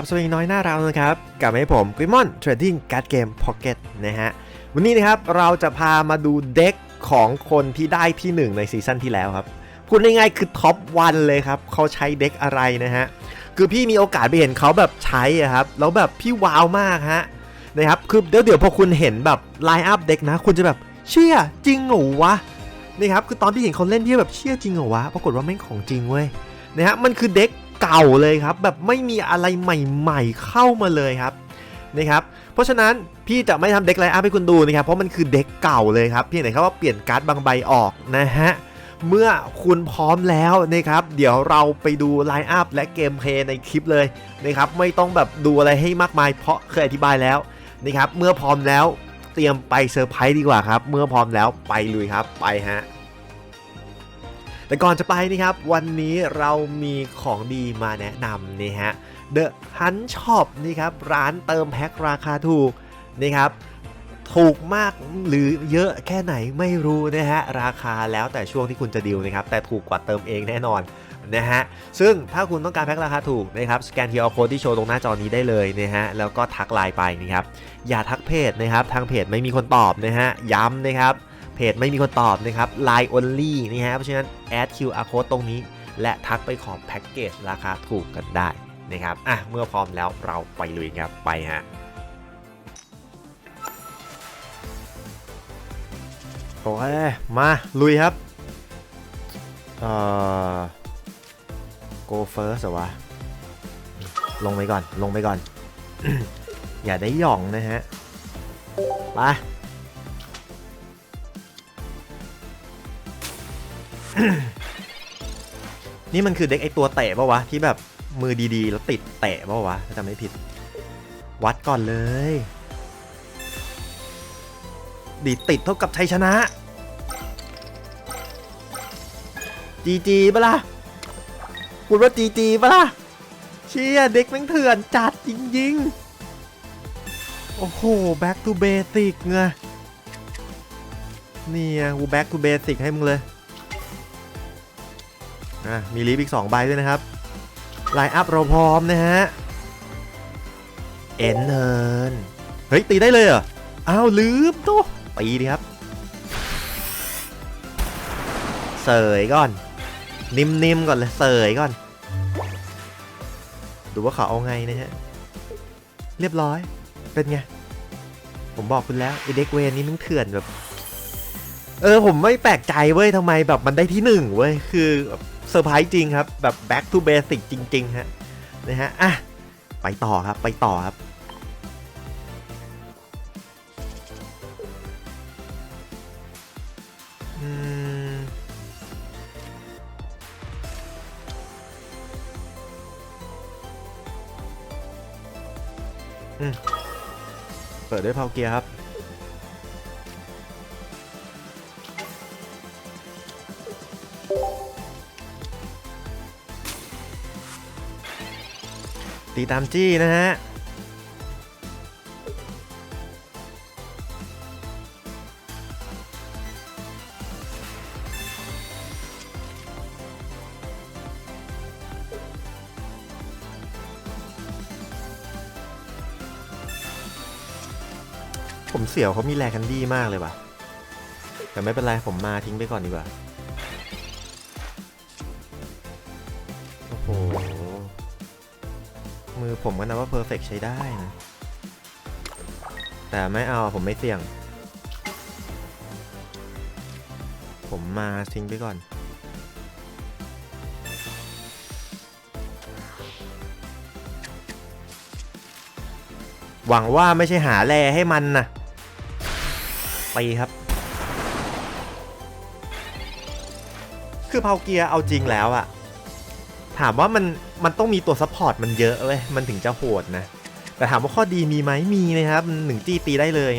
บสวัสดีน้อยหน้าเรานะครับกลับมาให้ผมกุยมอนเทรดดิ้งการ์ดเกมพ็อกเก็ตนะฮะวันนี้นะครับเราจะพามาดูเด็กของคนที่ได้ที่ 1 ในซีซั่นที่แล้วครับพูดง่ายๆคือท็อปวันเลยครับเขาใช้เด็กอะไรนะฮะคือพี่มีโอกาสไปเห็นเขาแบบใช้อะครับแล้วแบบพี่ว้าวมากฮะนะครับคือเดี๋ยวเดี๋ยวพอคุณเห็นแบบไลน์อัพเด็กนะ คุณจะแบบเชื่อจริงหรอวะนี่ครับคือตอนที่เห็นเขาเล่นพี่แบบเชื่อจริงเหรอวะปรากฏว่าแม่งของจริงเว้ยนะฮะมันคือเด็ก เก่าเลยครับ แบบไม่มีอะไรใหม่ ๆ เข้ามาเลยครับนะครับเพราะฉะนั้นพี่จะไม่ทำเด็กไลอัพให้คุณดูนะครับ เพราะมันคือเด็กเก่าเลยครับเพียงแต่แค่ว่าเปลี่ยนการ์ดบางใบออกนะฮะเมื่อคุณพร้อมแล้วนะครับ เดี๋ยวเราไปดูไลน์อัพและเกมเพลย์ในคลิปเลยนะครับ ไม่ต้องแบบดูอะไรให้มากมาย เพราะเคยอธิบายแล้วนะครับ เมื่อพร้อมแล้วเตรียมไปเซอร์ไพรส์ดีกว่าครับ เมื่อพร้อมแล้วไปลุยครับไปฮะ แต่ก่อนจะไปนะครับ วันนี้เรามีของดีมาแนะนำนี่ฮะ The Hunt Shop นี่ครับ ร้านเติมแพ็คราคาถูกนะครับถูกมากหรือเยอะแค่ไหนไม่รู้นะฮะ ราคาแล้วแต่ช่วงที่คุณจะดีลนะครับ แต่ถูกกว่าเติมเองแน่นอนนะฮะ ซึ่งถ้าคุณต้องการแพ็คราคาถูกนะครับสแกน QR Code ที่โชว์ตรงหน้าจอนี้ได้เลยนะฮะ แล้วก็ทักไลน์ไปนะครับ อย่าทักเพจนะครับ ทางเพจไม่มีคนตอบนะฮะ ย้ำนะครับ เพจไม่มีคนตอบนะครับ Line only นะฮะเพราะฉะนั้น add QR code ตรงนี้ และทักไปขอแพ็กเกจราคาถูกกันได้นะครับอะเมื่อพร้อมแล้วเราไปลุยครับไปฮะโอเคมาลุยครับเอ่อ go first วะลงไปก่อนลงไปก่อน อย่าได้หย่องนะฮะไป นี่มันคือเด็กไอตัวเตะปะวะ ที่แบบมือดีๆ แล้วติดเตะปะวะถ้าจำไม่ผิด วัดก่อนเลย ดีติดเท่ากับชัยชนะจีจีปะล่ะคุณว่าจีจีปะล่ะ เชี่ยเด็กแม่งเถื่อนจัดจริงๆ โอ้โห back to basic ไงนี่ไงกู back to basic ให้มึงเลย อะมีลิฟอีก2ใบด้วยนะครับไลน์อัพเราพร้อมนะฮะเอ็นเทินเฮ้ยตีได้เลยเหรออ้าวลืมตัวตีดีครับเสยก่อน นิ่มๆก่อนเลยเสยก่อน ดูว่าเขาเอาไงนะฮะเรียบร้อยเป็นไง ผมบอกคุณแล้วไอเด็กเวนนี้มันเถื่อนแบบ เออผมไม่แปลกใจเว้ยทำไมแบบมันได้ที่หนึ่งเว้ยคือ เซอร์ไพรส์จริงครับ แบบ back to basic จริงๆฮะนะฮะอะไปต่อครับไปต่อครับอืมอืมเปิดด้วยพาวเกียร์ครับ ตีตามจี้นะฮะผมเสียวเขามีแลกันดีมากเลยว่ะ แต่ไม่เป็นไร ผมมาทิ้งไปก่อนดีกว่า ผมก็นับว่าเพอร์เฟกใช้ได้นะ แต่ไม่เอาผมไม่เสี่ยง ผมมาทิ้งไปก่อน หวังว่าไม่ใช่หาแร่ให้มันนะตีครับ คือเพาเกียร์เอาจริงแล้วอะถามว่ามัน มันต้องมีตัวซัพพอร์ตมันเยอะเว้ยมันถึงจะโหดนะ แต่ถามว่าข้อดีมีไหมมีนะครับหนึ่งจี้ตีได้เลย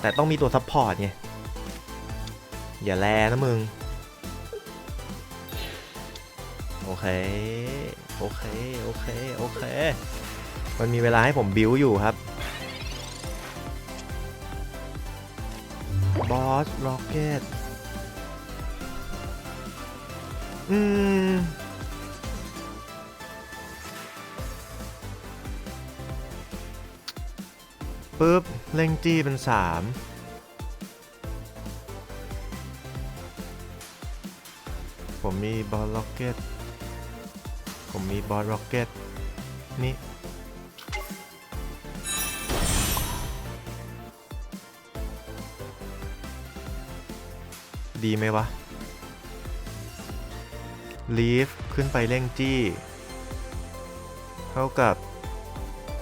แต่ต้องมีตัวซัพพอร์ตไง อย่าแลนะมึง โอเค โอเค โอเค โอเค มันมีเวลาให้ผมบิวอยู่ครับบอสร็อกเก็ตอืม ปุ๊บเร่งจี้เป็นสามผมมีบอลล็อกเก็ต ผมมีบอลล็อกเก็ต นี่ ดีไหมวะ ลีฟ ขึ้นไปเร่งจี้ เท่ากับ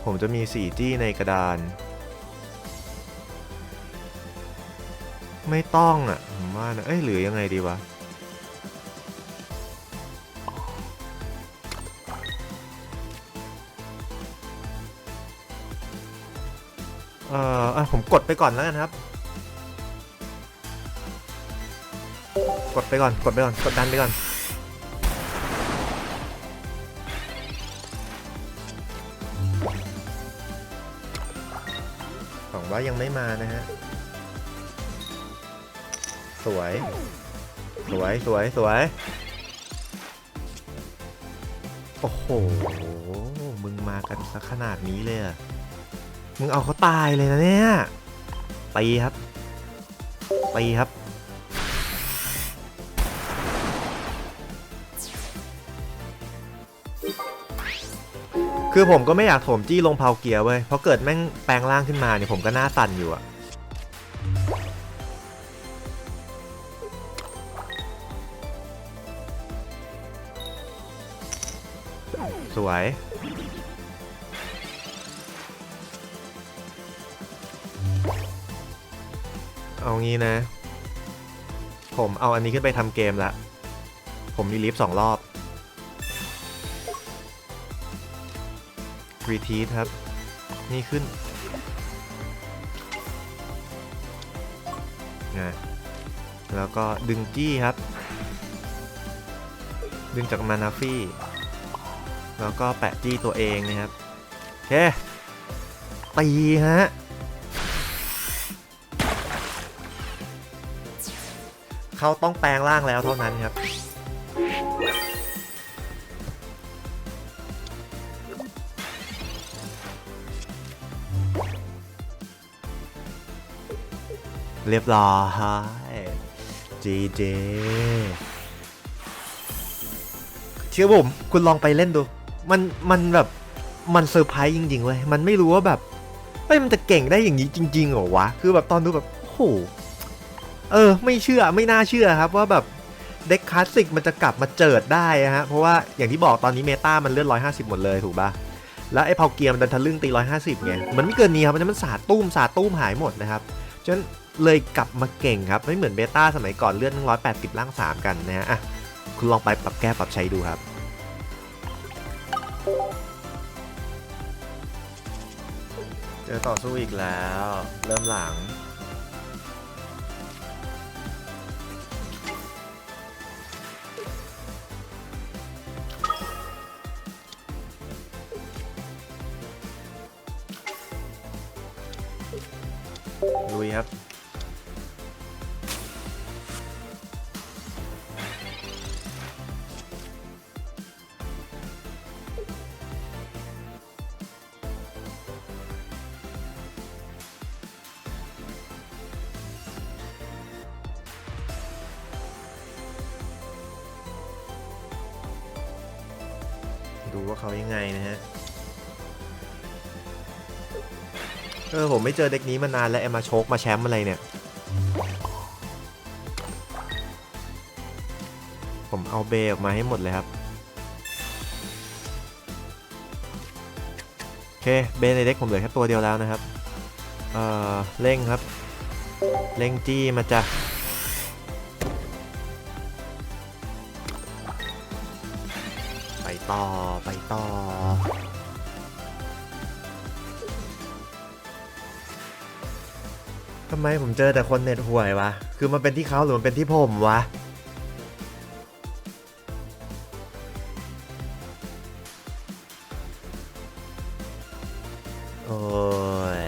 ผมจะมี 4 จี้ในกระดาน ไม่ต้องอะผมว่านะเอ้ยหรือยังไงดีวะเอ่ออะผมกดไปก่อนแล้วกันครับ กดไปก่อนกดไปก่อนกดดันไปก่อนหวังว่ายังไม่มานะฮะ สวย สวย สวย สวย โอ้โห มึงมากันสักขนาดนี้เลยอะมึงเอาเขาตายเลยนะเนี่ยตีครับตีครับ คือผมก็ไม่อยากโถมจี้ลงเพาเกียร์เว้ย เพราะเกิดแม่งแปลงร่างขึ้นมาเนี่ยผมก็หน้าสั่นอยู่อะ สวยเอางี้นะ ผมเอาอันนี้ขึ้นไปทำเกมละ ผมมีลิฟต์สองรอบรีทีทครับ นี่ขึ้นนะแล้วก็ดึงจี้ครับ ดึงจากมานาฟี่ แล้วก็แปะจี้ตัวเองนะครับโอเคตีฮะเขาต้องแปลงร่างแล้วเท่านั้นครับเรียบร้อยจีเจเชื่อผม คุณลองไปเล่นดู มันมันแบบมันเซอร์ไพรส์จริงๆเว้ยมันไม่รู้ว่าแบบเฮ้ยมันจะเก่งได้อย่างนี้จริงๆเหรอวะคือแบบตอนดูแบบโอ้โหเออ ไม่เชื่อไม่น่าเชื่อครับว่าแบบเด็กคลาสสิกมันจะกลับมาเจิดได้อะฮะเพราะว่าอย่างที่บอกตอนนี้เมตามันเลื่อน150หมดเลยถูกปะแล้วไอ้พาวเกียร์มันดันทะลึ่งตี150ไงมันไม่เกินนี้ครับมันจะมันสาดตุ้มสาดตุ้มหายหมดนะครับฉะนั้นเลยกลับมาเก่งครับไม่เหมือนเบต้าสมัยก่อนเลื่อน180ล่าง3กันนะฮะคุณลองไปปรับแก้ปรับใช้ดูครับ เจอต่อสู้อีกแล้ว เริ่มหลัง ลุยครับ ดูว่าเขายังไงนะฮะ เออ ผมไม่เจอเด็กนี้มานานแล้วไอมาโชกมาแชมป์อะไรเนี่ย ผมเอาเบย์ออกมาให้หมดเลยครับ โอเค เบย์ในเด็กผมเหลือแค่ตัวเดียวแล้วนะครับ เอ่อ เร่งครับ เร่งจี้มาจ้ะ ต่อไปต่อ ทำไมผมเจอแต่คนเน็ตห่วยวะ คือมันเป็นที่เขาหรือมันเป็นที่ผมวะ โอ้ย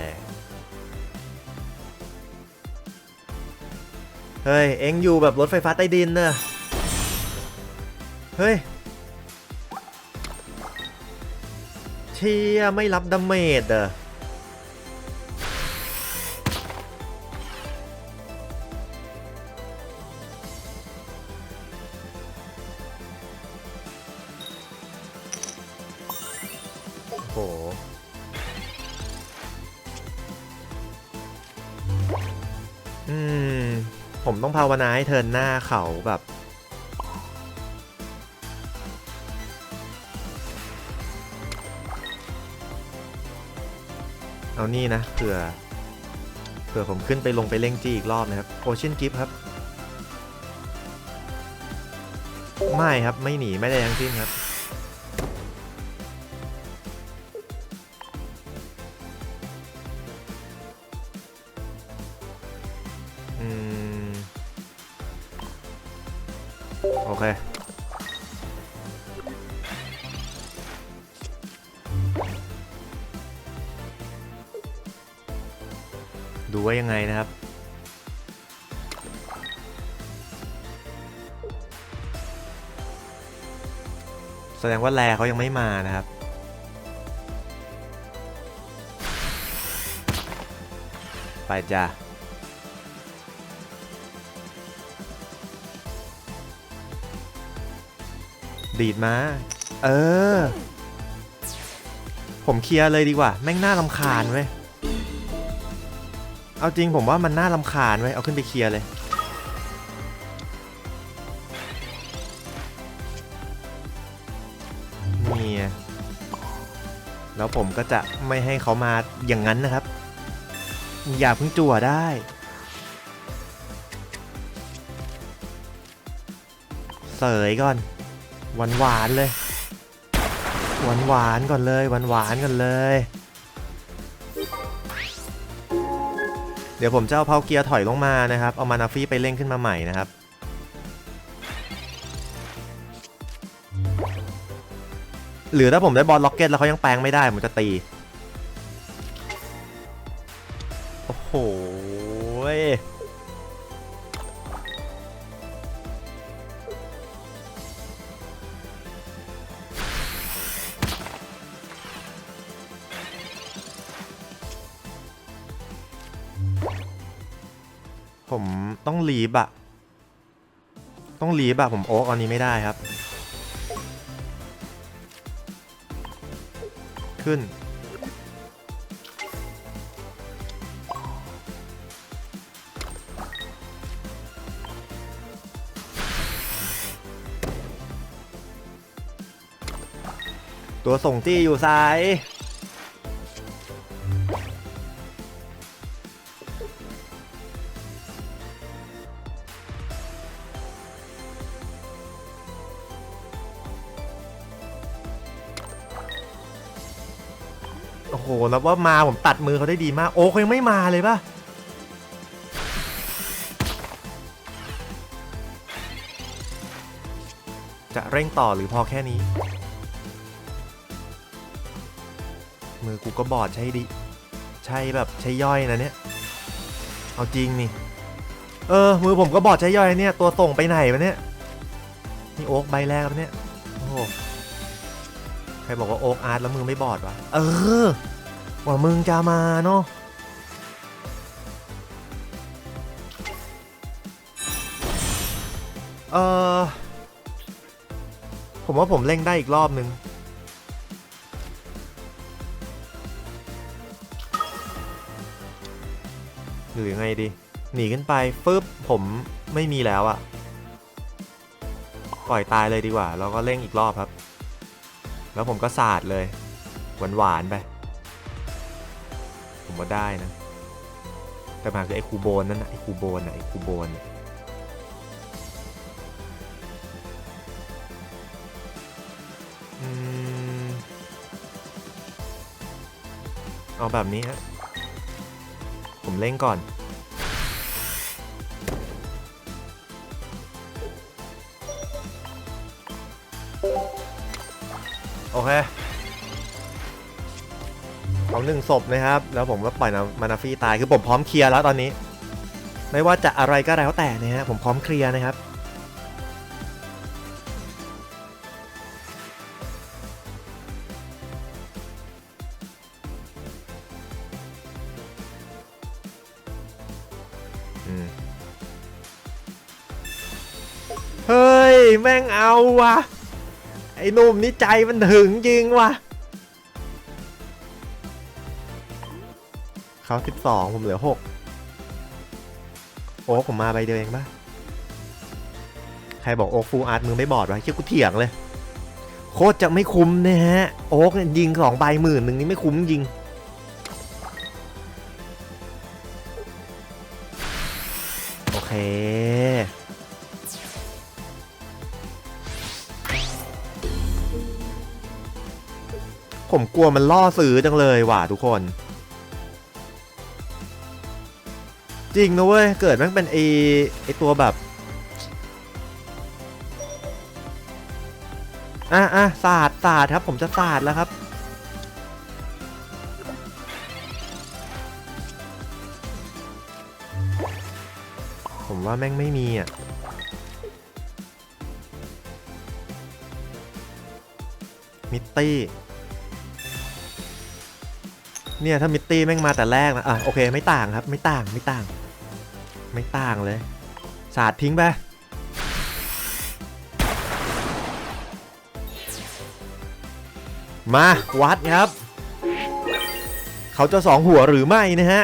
เฮ้ย เอ็งอยู่แบบรถไฟฟ้าใต้ดินเนอะเฮ้ย เชียไม่รับดาเมจเด้อโหอืม ผมต้องภาวนาให้เทินหน้าเขาแบบ เอานี่นะเผื่อเผื่อผมขึ้นไปลงไปเล่งจีอีกรอบนะครับโอเชียนกิฟครับ ไม่ครับไม่หนีไม่ได้ทั้งสิ้นครับ ดูว่ายังไงนะครับ แสดงว่าแลเขายังไม่มานะครับไปจ้ะดีดมา เออ ผมเคลียร์เลยดีกว่า แม่งน่าลำคาญเว้ย เอาจริงผมว่ามันน่าลำคาญเว้เอาขึ้นไปเคลียร์เลย นี่ แล้วผมก็จะไม่ให้เขามาอย่างนั้นนะครับ อย่าเพิ่งจั่วได้ เสยก่อนหวานหวานๆเลย หวานหวานๆก่อนเลย หวานหวานๆก่อนเลย เดี๋ยวผมจะเอาเพาเกียร์ถอยลงมานะครับ เอามานาฟี่ไปเร่งขึ้นมาใหม่นะครับ หรือถ้าผมได้บอลล็อกเก็ตแล้วเขายังแปลงไม่ได้ ผมจะตี โอ้โห ผมต้องลีบอะต้องลีบอะผมโอ๊กอันนี้ไม่ได้ครับ ขึ้น ตัวส่งจี้อยู่ซ้าย แล้วว่ามาผมตัดมือเขาได้ดีมาก โอ้เขายังไม่มาเลยปะจะเร่งต่อหรือพอแค่นี้ มือกูก็บอดใช่ดิ ใช่แบบใช่ย่อยนะเนี่ย เอาจริงนี่ เออ มือผมก็บอดใช่ย่อยเนี่ย ตัวส่งไปไหนวะเนี่ย นี่โอ๊กใบแรกแล้วเนี่ย โอ้ใครบอกว่าโอ๊กอาร์ตแล้วมือไม่บอดวะ เออ ว่ามึงจะมาเนาะเออผมว่าผมเล่งได้อีกรอบนึง หรือยังไงดี หนีขึ้นไปฟึบผมไม่มีแล้วอะปล่อยตายเลยดีกว่า แล้วก็เร่งอีกรอบครับ แล้วผมก็สาดเลย หวานหวานๆไป ผมว่าได้นะ แต่ปัญหาคือไอ้คูโบนนั่นนะไอ้คูโบนนะไอ้คูโบนน่ะเอาแบบนี้ฮะ ผมเล่งก่อน โอเค เอาหนึ่งศพนะครับ แล้วผมก็ปล่อยนามานาฟี่ตายคือผมพร้อมเคลียร์แล้วตอนนี้ ไม่ว่าจะอะไรก็แล้วแต่นะฮะผมพร้อมเคลียร์นะครับเฮ้ย แม่งเอาวะไอ้นุ่มนี่ใจมันถึงจริงว่ะ เขาสิบสองผมเหลือหกโอ๊กผมมาใบเดียวเองปะใครบอกโอ๊กฟูอาร์ตมือไม่บอดวะเชี่ยกูเถียงเลย โคตรจะไม่คุ้มนะฮะ โอ๊กยิงสองใบหมื่นหนึ่งนี่ไม่คุ้มจริงโอเคผมกลัวมันล่อซื้อจังเลยว่ะทุกคน จริงนะเว้ย เกิดแม่งเป็นไอไอตัวแบบอะอะศาสตร์ศาสตร์ครับ ผมจะศาสตร์แล้วครับ ผมว่าแม่งไม่มีอะมิตตี้ เนี่ย ถ้ามิตตี้แม่งมาแต่แรกนะ อะ โอเค ไม่ต่างครับ ไม่ต่าง ไม่ต่าง ไม่ต่างเลย สาดทิ้งไปมาวัดครับ เขาจะสองหัวหรือไม่นะฮะ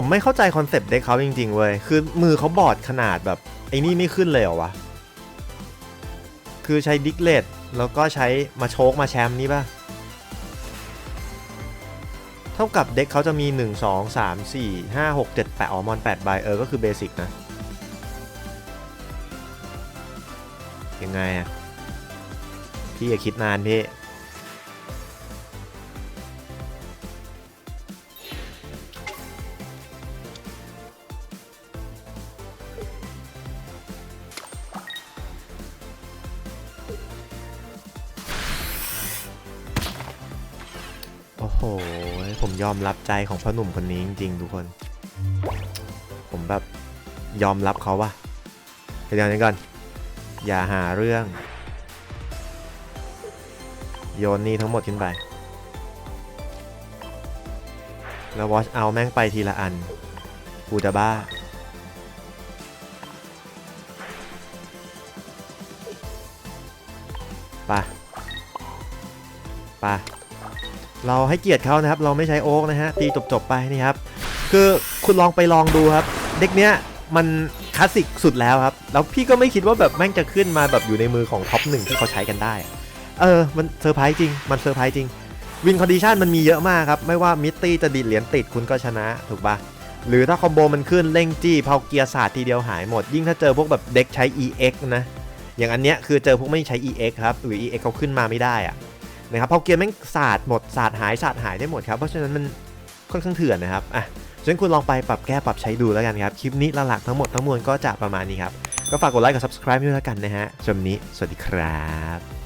ผมไม่เข้าใจคอนเซปต์เด็กเขาจริงๆเว้ย คือมือเขาบอดขนาดแบบไอ้นี่ไม่ขึ้นเลยเหรอวะ คือใช้ดิกเลตแล้วก็ใช้มาโชกมาแชมป์นี่ป่ะ เท่ากับเด็กเขาจะมี 1 2 3 4 5 6 7 8 อ๋อมอน8ใบเออ ก็คือเบสิกนะ ยังไงอะพี่อย่าคิดนานพี่ ผมยอมรับใจของพ่อหนุ่มคนนี้จริงๆทุกคน ผมแบบยอมรับเขาว่ะเดี๋ยวนี้ก่อน อย่าหาเรื่อง โยนนี่ทั้งหมดขึ้นไป แล้ววอชเอาแม่งไปทีละอัน กูจะบ้าไปไป เราให้เกียรติเขานะครับ เราไม่ใช้โอ๊กนะฮะ ตีจบๆไปนี่ครับ คือคุณลองไปลองดูครับ เด็กเนี้ยมันคลาสสิกสุดแล้วครับ แล้วพี่ก็ไม่คิดว่าแบบแม่งจะขึ้นมาแบบอยู่ในมือของท็อปหนึ่งที่เขาใช้กันได้ เออ มันเซอร์ไพรส์จริง มันเซอร์ไพรส์จริง วินคอนดิชันมันมีเยอะมากครับ ไม่ว่ามิตตี้จะดีดเหรียญติดคุณก็ชนะถูกปะหรือถ้าคอมโบมันขึ้นเร่งจี้เผาเกียร์ศาสตร์ทีเดียวหายหมด ยิ่งถ้าเจอพวกแบบเด็กใช้ EX นะ อย่างอันเนี้ยคือเจอพวกไม่ใช้ EX ครับ หรือ EX เขาขึ้นมาไม่ได้อะ นะครับพอเกียร์แม่งศาสตร์หมดศาสตร์หายศาสตร์หายได้หมดครับเพราะฉะนั้นมันค่อนข้างเถื่อนนะครับอะฉะนั้นคุณลองไปปรับแก้ปรับใช้ดูแล้วกันครับ คลิปนี้หลักๆทั้งหมดทั้งมวลก็จะประมาณนี้ครับ ก็ฝากกดไลค์กับ subscribe ด้วยแล้วกันนะฮะสำหรับวันนี้ สวัสดีครับ